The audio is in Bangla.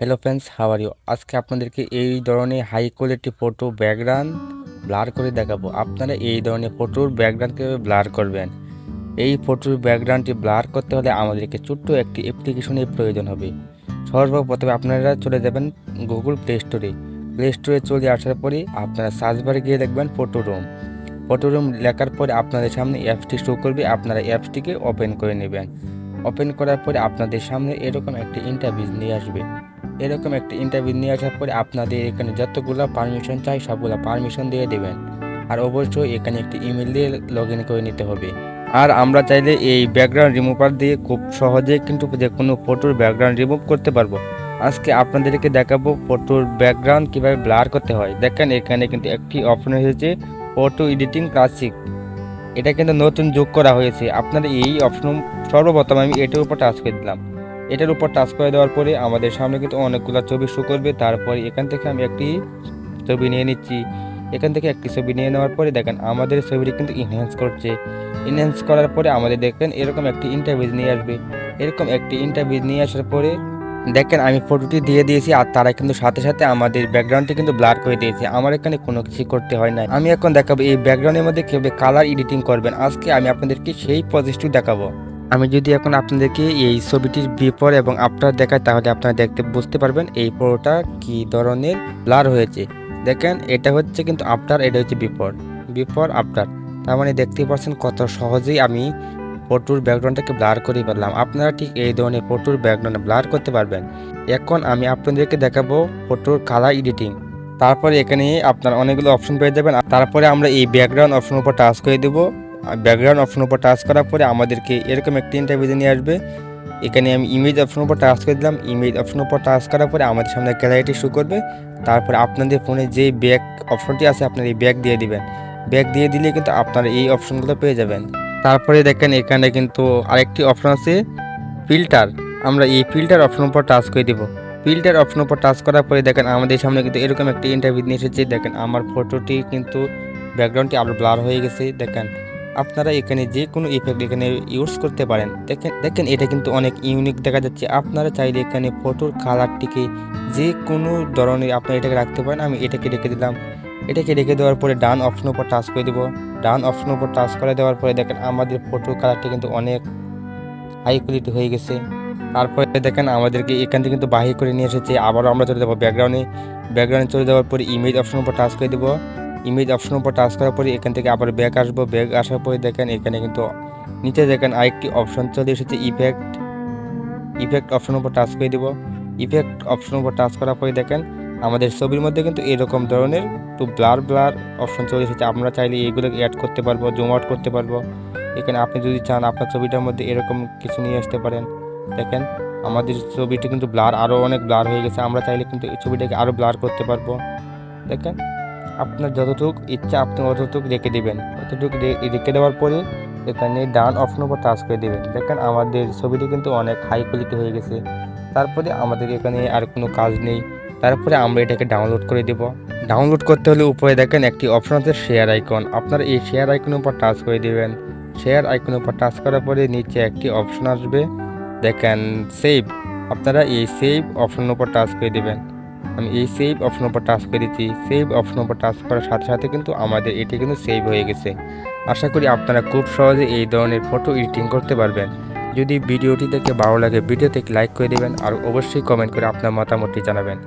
হ্যালো ফ্রেন্ডস হাওয়ার ইউ আজকে আপনাদেরকে এই ধরনের high quality photo background blur করে দেখাবো। আপনারা এই ধরনের ফটোর ব্যাকগ্রাউন্ড কীভাবে ব্লার করবেন? এই ফটোর ব্যাকগ্রাউন্ডটি ব্লার করতে হলে আমাদেরকে ছোট্ট একটি অ্যাপ্লিকেশনের প্রয়োজন হবে। সর্বপ্রথমে আপনারা চলে যাবেন গুগল প্লে স্টোরে প্লে স্টোরে চলে আসার পরে আপনারা সার্চ বারে গিয়ে দেখবেন ফটো রুম ফটো রুম লেখার পরে আপনাদের সামনে অ্যাপসটি শো করবে। আপনারা অ্যাপসটিকে ওপেন করে নেবেন। ওপেন করার পরে আপনাদের সামনে এরকম একটি ইন্টারভিউ নিয়ে আসবে। এরকম একটা ইন্টারভিউ নিয়ে আসার পরে আপনাদের এখানে যতগুলো পারমিশন চাই সবগুলো পারমিশন দিয়ে দেবেন। আর অবশ্যই এখানে একটি ইমেল দিয়ে লগ করে নিতে হবে। আর আমরা চাইলে এই ব্যাকগ্রাউন্ড রিমুভার দিয়ে খুব সহজেই কিন্তু যে কোনো ফটোর ব্যাকগ্রাউন্ড রিমুভ করতে পারব। আজকে আপনাদেরকে দেখাবো ফটোর ব্যাকগ্রাউন্ড কীভাবে ব্লার করতে হয়। দেখেন এখানে কিন্তু একটি অপশন এসেছে ফটো এডিটিং ক্লাসিক এটা কিন্তু নতুন যোগ করা হয়েছে। আপনারা এই অপশন সর্বপ্রথম আমি এটার উপর টাচ করে দিলাম। এটার উপর টাচ করে দেওয়ার পরে আমাদের সামনে কিন্তু অনেকগুলো ছবি শো করবে। তারপরে এখান থেকে আমি একটি ছবি নিয়ে নিচ্ছি। এখান থেকে একটি ছবি নিয়ে নেওয়ার পরে দেখেন, আমাদের ছবিটি কিন্তু ইনহ্যান্স করছে। ইনহ্যান্স করার পরে আমাদের দেখবেন এরকম একটি ইন্টারভিউ নিয়ে আসবে। এরকম একটি ইন্টারভিউ নিয়ে আসার পরে দেখেন, আমি ফটোটি দিয়ে দিয়েছি আর তারা কিন্তু সাথে সাথে আমাদের ব্যাকগ্রাউন্ডটি কিন্তু ব্লার করে দিয়েছে। আমার এখানে কোনো কিছু করতে হয় না আমি এখন দেখাবো এই ব্যাকগ্রাউন্ডের মধ্যে কীভাবে কালার এডিটিং করবেন। আজকে আমি আপনাদেরকে সেই প্রসেসটি দেখাবো। আমি যদি এখন আপনাদেরকে এই ছবিটির বিফোর এবং আফটার দেখাই, তাহলে আপনারা দেখতে, বুঝতে পারবেন এই পুরোটা কি ধরনের ব্লার হয়েছে। দেখেন, এটা হচ্ছে কিন্তু আফটার, এটা হচ্ছে বিফোর বিপর, আফটার। তার মানে দেখতেই পাচ্ছেন কত সহজেই আমি ফটোর ব্যাকগ্রাউন্ডটাকে ব্লার করে পারলাম আপনারা ঠিক এই ধরনের ফটোর ব্যাকগ্রাউন্ড ব্লার করতে পারবেন। এখন আমি আপনাদেরকে দেখাবো ফটোর কালার এডিটিং তারপরে এখানে আপনার অনেকগুলো অপশন পেয়ে যাবেন। তারপরে আমরা এই ব্যাকগ্রাউন্ড অপশনের উপর টাচ করে দেবো। ব্যাকগ্রাউন্ড অপশন উপর টাচ করার পরে আমাদেরকে এরকম একটি ইন্টারভিউ নিয়ে আসবে। এখানে আমি ইমেজ অপশন উপর টাচ করে দিলাম। ইমেজ অপশন উপর টাচ করার পরে আমাদের সামনে গ্যালারিটি শো করবে। তারপরে আপনাদের ফোনে যে ব্যাক অপশনটি আছে, আপনারা এই ব্যাক দিয়ে দিবেন। ব্যাক দিয়ে দিলে কিন্তু আপনারা এই অপশনগুলো পেয়ে যাবেন। তারপরে দেখেন এখানে কিন্তু আরেকটি অপশন আছে ফিল্টার আমরা এই ফিল্টার অপশন উপর টাচ করে দিব। ফিল্টার অপশন উপর টাচ করার পরে দেখেন আমাদের সামনে কিন্তু এরকম একটি ইন্টারভিউ নিয়ে এসেছে। দেখেন আমার ফটোটি কিন্তু ব্যাকগ্রাউন্ডটি আরও ব্লার হয়ে গেছে। দেখেন আপনারা এখানে যে কোনো ইফেক্ট এখানে ইউজ করতে পারেন। দেখেন দেখেন, এটা কিন্তু অনেক ইউনিক দেখা যাচ্ছে। আপনারা চাইলে এখানে ফটোর কালারটিকে যে কোনো ধরনের আপনারা এটাকে রাখতে পারেন। আমি এটাকে রেখে দিলাম। এটাকে রেখে দেওয়ার পরে ডান অপশনের উপর টাচ করে দেবো। ডান অপশনের উপর টাচ করে দেওয়ার পরে দেখেন, আমাদের ফটোর কালারটি কিন্তু অনেক হাই কোয়ালিটি হয়ে গেছে। তারপরে দেখেন, আমাদেরকে এখান থেকে কিন্তু বাহির করে নিয়ে এসেছে। আবারও আমরা চলে যাব ব্যাকগ্রাউন্ডে ব্যাকগ্রাউন্ডে চলে যাওয়ার পরে ইমেজ অপশনের উপর টাচ করে দেবো। ইমেজ অপশনের উপর টাচ করার পরে এখান থেকে আবার ব্যাক আসব। ব্যাক আসার পরে দেখেন এখানে কিন্তু নিচে দেখেন আরেকটি অপশন চলে এসেছে ইফেক্ট ইফেক্ট অপশনের উপর টাচ করে দিব। ইফেক্ট অপশনের উপর টাচ করার পরে দেখেন আমাদের ছবির মধ্যে কিন্তু এরকম ধরনের একটু ব্লার ব্লার অপশন চলে এসেছে। আমরা চাইলে এইগুলো অ্যাড করতে পারব জুম আউট করতে পারব। এখানে আপনি যদি চান আপনার ছবিটার মধ্যে এরকম কিছু নিয়ে আসতে পারেন। দেখেন আমাদের ছবিটি কিন্তু ব্লার আরও অনেক ব্লার হয়ে গেছে। আমরা চাইলে কিন্তু এই ছবিটাকে আরও ব্লার করতে পারব। দেখেন আপনার যতটুক ইচ্ছা, আপনি অতটুক রেখে দেবেন। অতটুক রেখে দেওয়ার পরে এখানে ডান অপশন উপর টাচ করে দেবেন। দেখেন আমাদের ছবিটি কিন্তু অনেক হাই কোয়ালিটি হয়ে গেছে। তারপরে আমাদের এখানে আর কোনো কাজ নেই। তারপরে আমরা এটাকে ডাউনলোড করে দেব। ডাউনলোড করতে হলে উপরে দেখেন একটি অপশন আছে শেয়ার আইকন আপনারা এই শেয়ার আইকনের উপর টাচ করে দেবেন। শেয়ার আইকনের উপর টাচ করার পরে নিচে একটি অপশন আসবে। দেখেন সেভ আপনারা এই সেভ অপশনের উপর টাচ করে দেবেন। আমি এই সেভ অপশন উপর টাচ করে দিচ্ছি সেভ অপশন উপর টাচ করার সাথে সাথে কিন্তু আমাদের এটি কিন্তু সেভ হয়ে গেছে। আশা করি আপনারা খুব সহজে এই ধরনের ফটো এডিটিং করতে পারবেন। যদি ভিডিওটি দেখে ভালো লাগে, ভিডিওতে লাইক করে দেবেন আর অবশ্যই কমেন্ট করে আপনার মতামতটি জানাবেন।